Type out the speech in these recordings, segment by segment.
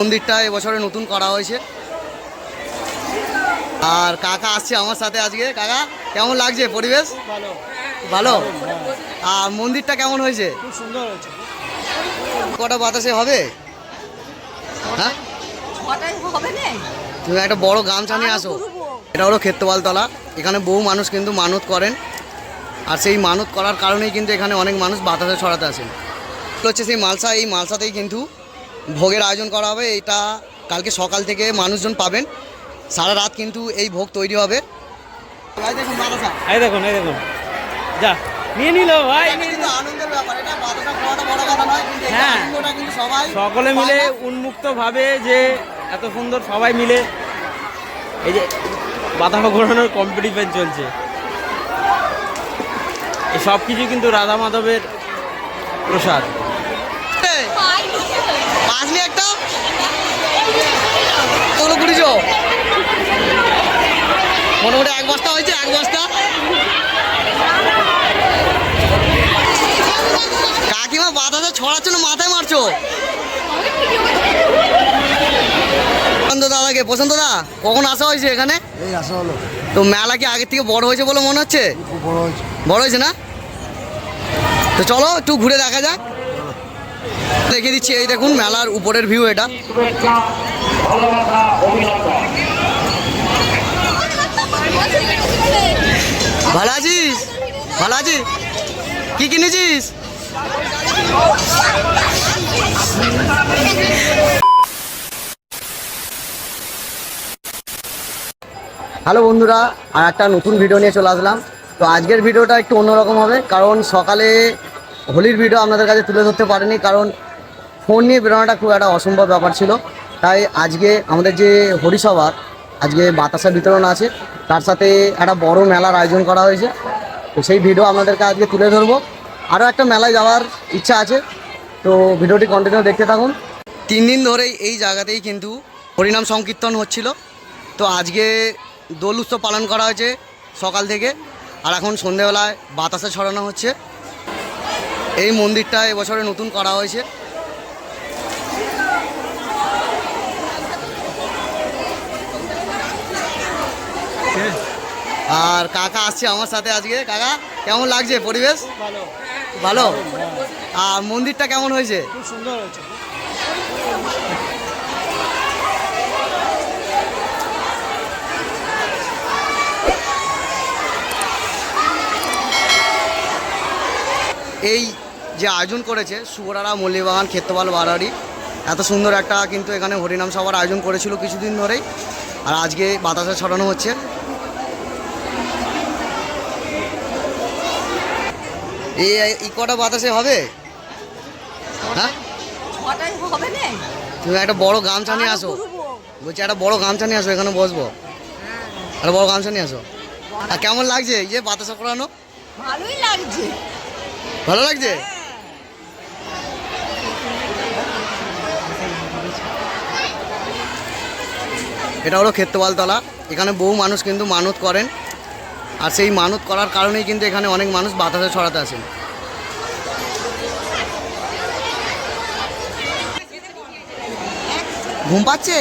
মন্দিরটা এবছরে নতুন করা হয়েছে। আর কাকা আসছে আমার সাথে আজকে। কাকা কেমন লাগছে পরিবেশ? ভালো। ভালো? আর মন্দিরটা কেমন হয়েছে? সুন্দর হয়েছে। কটা বাতাসে হবে? হ্যাঁ? ছটায় হবে না। তুমি একটা বড় গামছা নিয়ে আসো। এটা হলো ক্ষেত্রপালতলা। এখানে বহু মানুষ কিন্তু মানত করেন। আর সেই মানত করার কারণেই কিন্তু এখানে অনেক মানুষ বাতাসে ছড়াতে আসেন। হচ্ছে সেই মালসা। এই মালসাতেই কিন্তু ভোগের আয়োজন করা হবে এটা কালকে সকাল থেকে মানুষজন পাবেন। সারা রাত কিন্তু এই ভোগ তৈরি হবে। দেখুন এই দেখুন যা নিয়ে নিল ভাই হ্যাঁ। সকলে মিলে উন্মুক্ত ভাবে যে এত সুন্দর সবাই মিলে এই যে বাতাসা ঘোরানোর কম্পিটিশন চলছে। এই সব কিছু কিন্তু রাধা মাধবের প্রসাদ এই, পাঁচলি একটা কত কুড়িছো মোটামুটি এক বস্তা হয়েছে এক বস্তা। কাকিমা বাতাসে ছড়াচ্ছ না মাথায় মারছো। প্রশান্ত দাদাকে প্রশান্ত দা কখন আসা হয়েছে এখানে? এই আসা হলো। তো মেলা কি আগের থেকে বড় হয়েছে বলে মনে হচ্ছে? বড় হয়েছে। বড় হয়েছে না? তো চলো একটু ঘুরে দেখা যাক। দেখে দিচ্ছি এই দেখুন মেলার উপরের ভিউ এটা। ভালো আছিস কি কিনেছিস? হ্যালো বন্ধুরা, আর একটা নতুন ভিডিও নিয়ে চলে আসলাম। তো আজকের ভিডিওটা একটু অন্যরকম হবে, কারণ সকালে হোলির ভিডিও আপনাদের কাছে তুলে ধরতে পারিনি, কারণ ফোন নিয়ে বেরোনোটা খুব একটা অসম্ভব ব্যাপার ছিল। তাই আজকে আমাদের যে হরিসভার আজকে বাতাসা বিতরণ আছে। তার সাথে একটা বড় মেলার আয়োজন করা হয়েছে। তো সেই ভিডিও আপনাদেরকে আজকে তুলে ধরবো। আরও একটা মেলায় যাওয়ার ইচ্ছা আছে। তো ভিডিওটি কন্টিনিউ দেখতে থাকুন। তিন দিন ধরেই এই জায়গাতেই কিন্তু হরিনাম সংকীর্তন হচ্ছিল। তো আজকে দোল উৎসব পালন করা হয়েছে সকাল থেকে। আর এখন সন্ধেবেলায় বাতাসে ছড়ানো হচ্ছে। এই মন্দিরটা এবছরে নতুন করা হয়েছে। আর কাকা আসছে আমার সাথে আজকে। কাকা কেমন লাগছে পরিবেশ? ভালো। ভালো আর মন্দিরটা কেমন হয়েছে? খুব সুন্দর হয়েছে। এই যে আয়োজন করেছে সুবরারা মল্লিবাগান ক্ষেত্রপাল বাড়ারি এত সুন্দর একটা কিন্তু এখানে হরিনাম সভার আয়োজন করেছিল কিছুদিন ধরেই। আর আজকে বাতাসে ছড়ানো হচ্ছে। এই এই কটা বাতাসে হবে? হ্যাঁ? হবে না। তুমি একটা বড় গামছা নিয়ে আসো। বলছি একটা বড় গামছা নিয়ে আসো এখানে বসবো। একটা বড় গামছা নিয়ে আসো। আর কেমন লাগছে? এই যে বাতাসা করানো ভালোই লাগছে। ভালো লাগছে? এটা হলো ক্ষেত্রপালতলা। এখানে বহু মানুষ কিন্তু মানত করেন। আর সেই মানত করার কারণেই কিন্তু এখানে অনেক মানুষ বাতাসে ছড়াতে আসেন ঘুম পাচ্ছে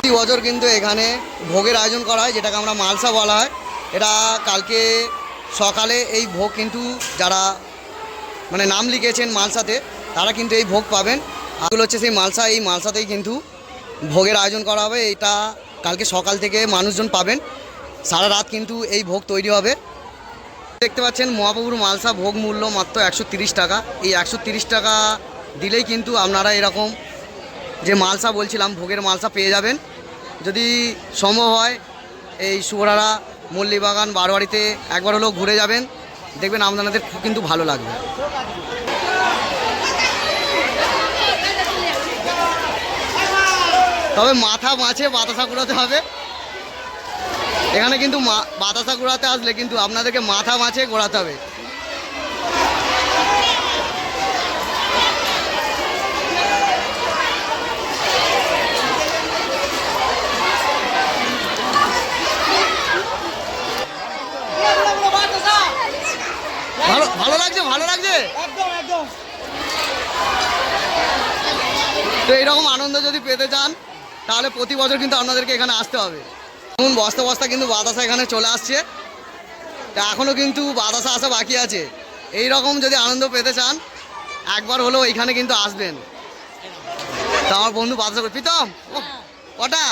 প্রতি বছর কিন্তু এখানে ভোগের আয়োজন করা হয়, যেটাকে আমরা মালসা বলা হয়। এটা কালকে সকালে এই ভোগ কিন্তু যারা মানে নাম লিখেছেন মালসাতে, তারা কিন্তু এই ভোগ পাবেন। এগুলো হচ্ছে সেই মালসা, এই মালসাতেই কিন্তু ভোগের আয়োজন করা হবে। এটা কালকে সকাল থেকে মানুষজন পাবেন। সারা রাত কিন্তু এই ভোগ তৈরি হবে। দেখতে পাচ্ছেন, মহাপ্রভুর মালসা ভোগ মূল্য মাত্র একশো টাকা। এই একশো টাকা দিলেই কিন্তু আপনারা এরকম যে মালসা বলছিলাম, ভোগের মালসা পেয়ে যাবেন। যদি সম্ভব হয়, এই শুভরারা, মল্লিবাগান, বারোয়ারিতে একবার হলেও ঘুরে যাবেন। দেখবেন আপনাদের খুব কিন্তু ভালো লাগবে। তবে মাথা মাছে বাতাসা কুড়াতে হবে। এখানে কিন্তু বাতাসা কুড়াতে আসলে কিন্তু আপনাদেরকে মাথা মাছে ঘোরাতে হবে। ভালো ভালো লাগছে ভালো লাগছে? একদম একদম। তো এইরকম আনন্দ যদি পেতে চান তাহলে প্রতি বছর কিন্তু আপনাদেরকে এখানে আসতে হবে। এখন বস্তা বস্তা কিন্তু বাতাসা এখানে চলে আসছে। তা এখনও কিন্তু বাতাসা আসা বাকি আছে। এই রকম যদি আনন্দ পেতে চান একবার হলেও এখানে কিন্তু আসবেন। তা আমার বন্ধু বাতাসা করে প্রীতম কটা?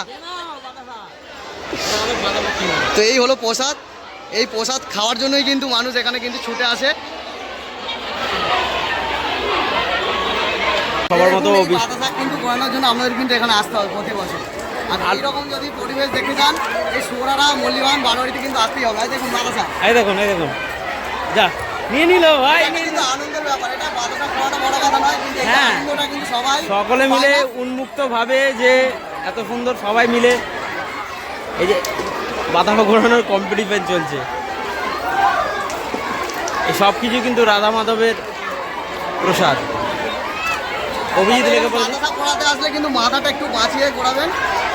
তো এই হলো প্রসাদ। এই প্রসাদ খাওয়ার জন্যই কিন্তু মানুষ এখানে কিন্তু ছুটে আসে। সবার মতো কিন্তু করানোর জন্য আপনাদের কিন্তু এখানে আসতে হবে প্রতি বছর। আর এইরকম যদি পরিবেশ দেখতে চান এই সোরারা মল্লিবান বারোয়ারিতে কিন্তু আসতেই হবে। দেখুন বাতাসা। এই দেখুন এই দেখুন। যা নিয়ে নিল ভাই কিন্তু আনন্দের ব্যাপার। এটা বাতাসা খাওয়াটা বড় কথা নয় কিন্তু হ্যাঁ। আনন্দটা কিন্তু সবাই সকলে মিলে পায় না। উন্মুক্ত ভাবে যে এত সুন্দর সবাই মিলে এই যে বাতাসা ঘোরানোর কম্পিটিশন চলছে। এই সব কিছু কিন্তু রাধা মাধবের প্রসাদ। অভিজিৎ লেগে বাতাসা ঘোরাতে আসলে কিন্তু মাথাটা একটু বাঁচিয়ে ঘোরাবেন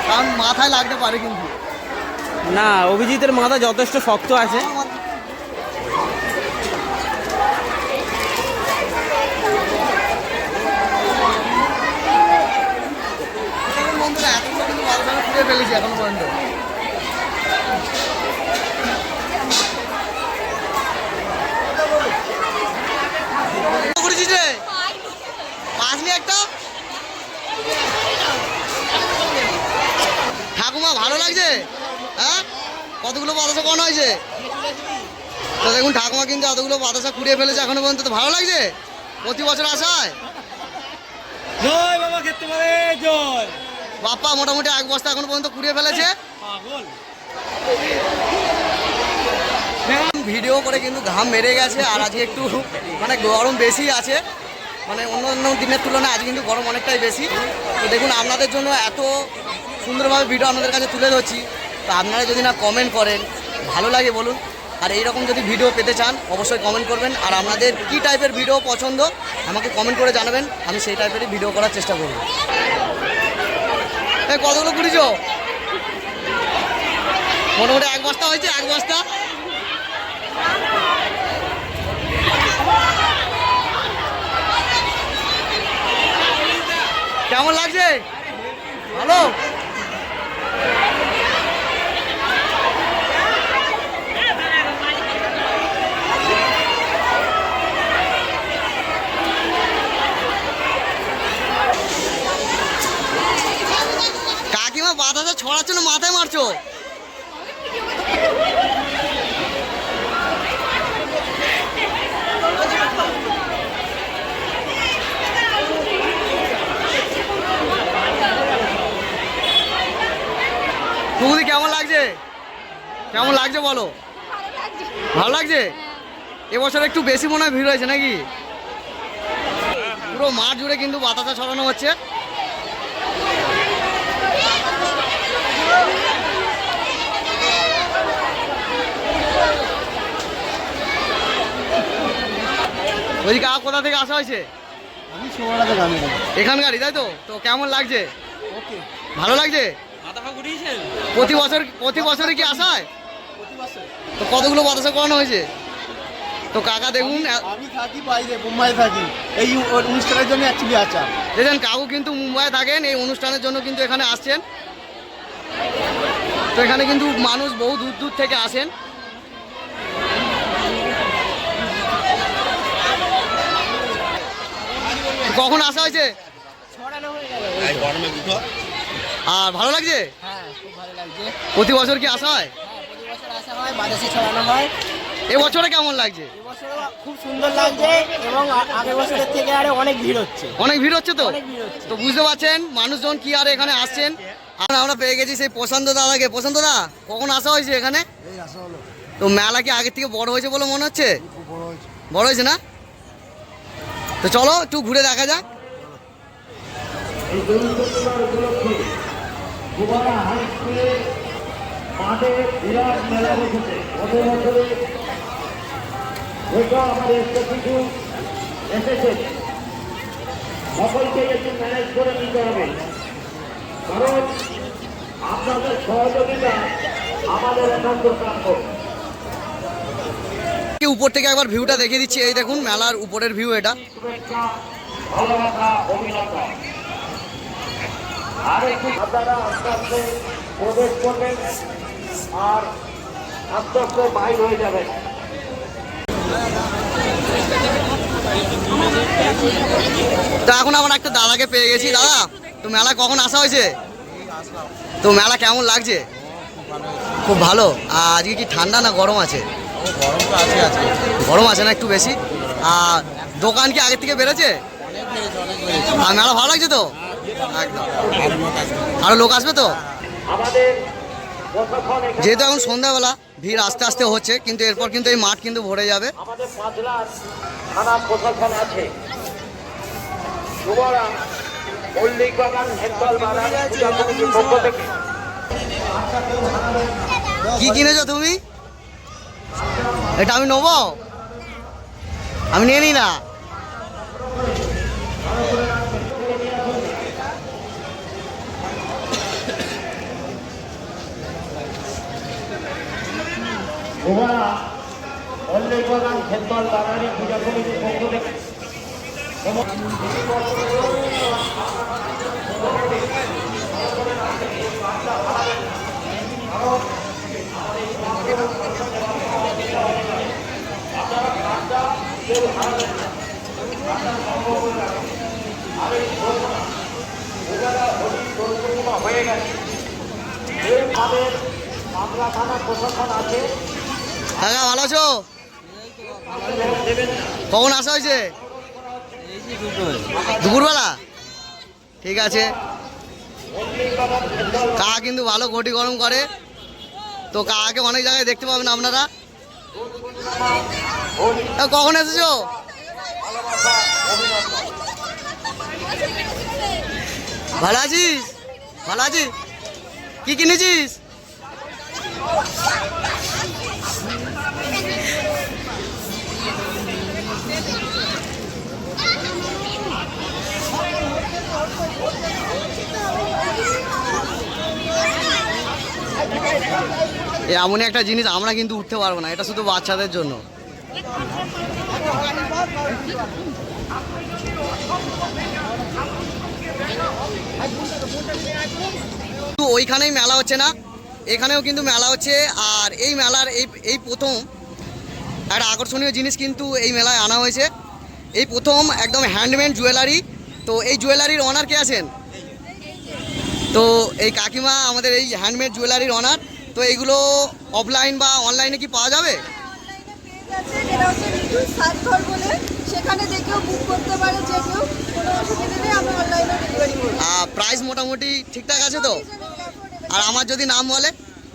কারণ মাথায় লাগতে পারে কিন্তু। না অভিজিতের মাথা যথেষ্ট শক্ত আছে। ফেলেছি এখন পর্যন্ত। পাসনি একটা ঠাকুমা ভালো লাগছে? হ্যাঁ? কতগুলো বাতাসা করানো হয়েছে? তো দেখুন ঠাকুমা কিন্তু এতগুলো বাতাসা কুড়িয়ে ফেলেছে এখনও পর্যন্ত। তো ভালো লাগছে? প্রতি বছর আসায়? জয় বাবা ক্ষেত্রে জয়। বাপ্পা মোটামুটি এক বস্তা এখন পর্যন্ত কুড়িয়ে ফেলেছে। ভিডিও করে কিন্তু ঘাম মেরে গেছে আর আজকে একটু মানে গরম বেশি আছে। মানে অন্য অন্য দিনের তুলনায় আজ কিন্তু গরম অনেকটাই বেশি। তো দেখুন, আপনাদের জন্য এত সুন্দরভাবে ভিডিও আপনাদের কাছে তুলে ধরছি। তো আপনারা যদি না কমেন্ট করেন, ভালো লাগে বলুন। আর এইরকম যদি ভিডিও পেতে চান, অবশ্যই কমেন্ট করবেন। আর আপনাদের কী টাইপের ভিডিও পছন্দ, আমাকে কমেন্ট করে জানাবেন। আমি সেই টাইপেরই ভিডিও করার চেষ্টা করব। কতগুলো কুড়িছ মোটামুটি এক বস্তা হয়েছে, এক বস্তা। কেমন লাগছে? ভালো? কাকিমা বাতাসে ছড়ার জন্য মাথায় মারছো তুমি কেমন লাগছে কেমন লাগছে বলো? ভালো লাগছে? এবছর একটু বেশি মনে হয় ভিড় হয়েছে নাকি? পুরো মাঠ জুড়ে কিন্তু বাতাসা ছড়ানো হচ্ছে। বলছি কাকা কোথা থেকে আসা হয়েছে? আমি এখানকারই তাই তো? তো কেমন লাগছে? ওকে। ভালো লাগছে? প্রতি বছর প্রতি বছরে কি আসা হয়? তো কতগুলো বাতাসা করানো হয়েছে? তো কাকা দেখুন আমি থাকি বাইরে মুম্বাই থাকি। এই অনুষ্ঠানের জন্য অ্যাকচুয়ালি আচা দেখেন কাকু কিন্তু মুম্বাই থাকেন এই অনুষ্ঠানের জন্য কিন্তু এখানে আসছেন। তো এখানে কিন্তু মানুষ বহু দূর দূর থেকে আসেন। কখন আসা হয়েছে? আর ভালো লাগছে? হ্যাঁ খুব ভালো লাগছে। প্রতি বছর কি আসা হয়? হ্যাঁ আসা হয় বাতাসে ছড়ানো হয়। এবছরে কেমন লাগছে? খুব সুন্দর লাগছে এবং আগের বছরের থেকে আরও অনেক ভিড় হচ্ছে। অনেক ভিড় হচ্ছে তো? অনেক ভিড় হচ্ছে। তো বুঝতে পারছেন মানুষজন কি আর এখানে আসছেন? আর আমরা পেয়ে গেছি সেই প্রশান্ত দাদাকে। প্রশান্ত দা কখন আসা হয়েছে এখানে? তো মেলা কি আগের থেকে বড় হয়েছে বলে মনে হচ্ছে? বড় হয়েছে। না? তো চলো একটু ঘুরে দেখা যাক। মাঠে বিরাট মেলা বসেছে বছরে হয়তো আমাদের কিছু এসেছে। সকলকে একটু ম্যানেজ করে নিতে হবে। কারণ আপনাদের সহযোগিতা আমাদের একান্ত প্রাপ্য। কি উপর থেকে একবার ভিউটা দেখিয়ে দিচ্ছি। এই দেখুন মেলার উপরের ভিউ এটা। ভালোবাসা অভিনন্দন। আর একটু আপনারা আস্তে আস্তে প্রবেশ করবেন। আর আস্তে বাইর হয়ে যাবেন তো এখন আমার একটা দাদাকে পেয়ে গেছি দাদা তো মেলা কখন আসা হয়েছে? তো মেলা কেমন লাগছে? খুব ভালো। আর আজকে কি ঠান্ডা না গরম আছে? গরম আছে না একটু বেশি। আর দোকান কি আগের থেকে বেড়েছে? আর মেলা ভালো লাগছে তো? একদম। আরও লোক আসবে তো? আমাদের যেহেতু এখন সন্ধ্যাবেলা ভিড় আস্তে আস্তে হচ্ছে কিন্তু এরপর কিন্তু এই মাঠ কিন্তু ভরে যাবে। আমাদের পাঁচলার থানা প্রশাসন আছে। মল্লিক বাগান হেন্দল বাগান পূজা কমিটির পক্ষ থেকে। কি কিনেছো তুমি? এটা আমি নেব? আমি নিয়ে নিই না। যুবরা মল্লিক বাগান হেন্দল বাগানের পূজা কমিটির পক্ষ থেকে হয়ে গেছে। এইভাবে আমরা থানা প্রশাসন আছে। কাকা, ভালো আছো? কখন আসা হয়েছে? দুপুরবেলা? ঠিক আছে। কাকা কিন্তু ভালো ঘটি গরম করে। তো কাকাকে অনেক জায়গায় দেখতে পাবেন আপনারা। কখন এসেছ? ভালো আছিস? ভালো আছিস? কি কিনেছিস? এমনই একটা জিনিস আমরা কিন্তু উঠতে পারব না, এটা শুধু বাচ্চাদের জন্য। ওইখানেই মেলা হচ্ছে না, এখানেও কিন্তু মেলা হচ্ছে, আর এই মেলার এই এই প্রথম একটা আকর্ষণীয় জিনিস কিন্তু এই মেলায় আনা হয়েছে। এই প্রথম একদম হ্যান্ডমেড জুয়েলারি তো এই জুয়েলারির অনার কে আছেন? তো এই কাকিমা আমাদের এই হ্যান্ডমেড জুয়েলারির অনার তো এইগুলো অফলাইন বা অনলাইনে কি পাওয়া যাবে? আছে যেটা হচ্ছে রিভিউ সার্চ ঘর বলে সেখানে দেখেও বুক করতে পারে যে কেউ কোনো অসুবিধা নেই আমরা অনলাইনে ডেলিভারি করি প্রাইস মোটামুটি ঠিকঠাক আছে তো? আর আমার যদি নাম বলে?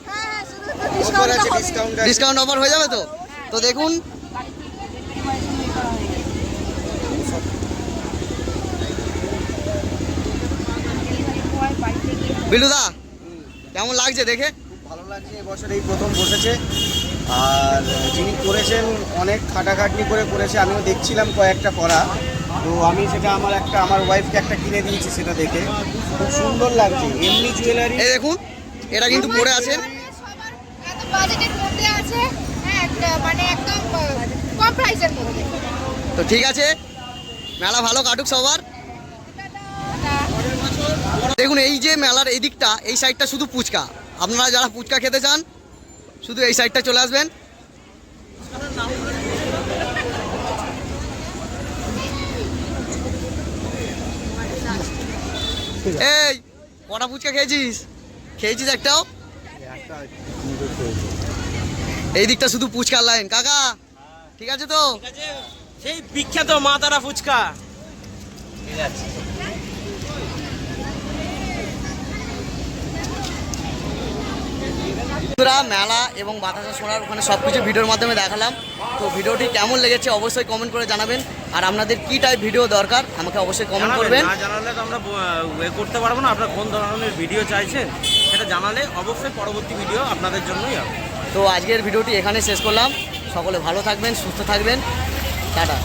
হ্যাঁ হ্যাঁ ডিসকাউন্ট ডিসকাউন্ট অফার হয়ে যাবে তো? তো দেখুন বিলুদা কেমন লাগছে দেখে? ভালো লাগছে এবছর এই প্রথম বসেছে। আর যিনি করেছেন অনেক খাটাখাটনি করে করেছে আমিও দেখছিলাম কয়েকটা করা। তো আমি সেটা আমার একটা আমার ওয়াইফকে একটা কিনে দিয়েছি সেটা দেখে। খুব সুন্দর লাগছে এমনি জুয়েলারি এই দেখুন এটা কিন্তু বাজেটের মধ্যে আছে। মানে একদম কম প্রাইসের মধ্যে তো ঠিক আছে মেলা ভালো কাটুক সবার। দেখুন এই যে মেলার এই দিকটা এই সাইডটা শুধু ফুচকা। আপনারা যারা ফুচকা খেতে চান শুধু এই সাইডটা চলে আসবেন। এই কটা ফুচকা খেয়েছিস? খেয়েছিস একটাও? এই দিকটা শুধু ফুচকার লাইন কাকা ঠিক আছে তো? সেই বিখ্যাত মা তারা ফুচকা। বন্ধুরা মেলা এবং বাতাসা শোনার ওখানে সব কিছু ভিডিওর মাধ্যমে দেখালাম। তো ভিডিওটি কেমন লেগেছে অবশ্যই কমেন্ট করে জানাবেন। আর আপনাদের কী টাইপ ভিডিও দরকার আমাকে অবশ্যই কমেন্ট করবেন। না জানালে তো আমরা এ করতে পারব না। আপনারা কোন ধরনের ভিডিও চাইছেন সেটা জানালে অবশ্যই পরবর্তী ভিডিও আপনাদের জন্যই হবে। তো আজকের ভিডিওটি এখানে শেষ করলাম। সকলে ভালো থাকবেন সুস্থ থাকবেন। টাটা।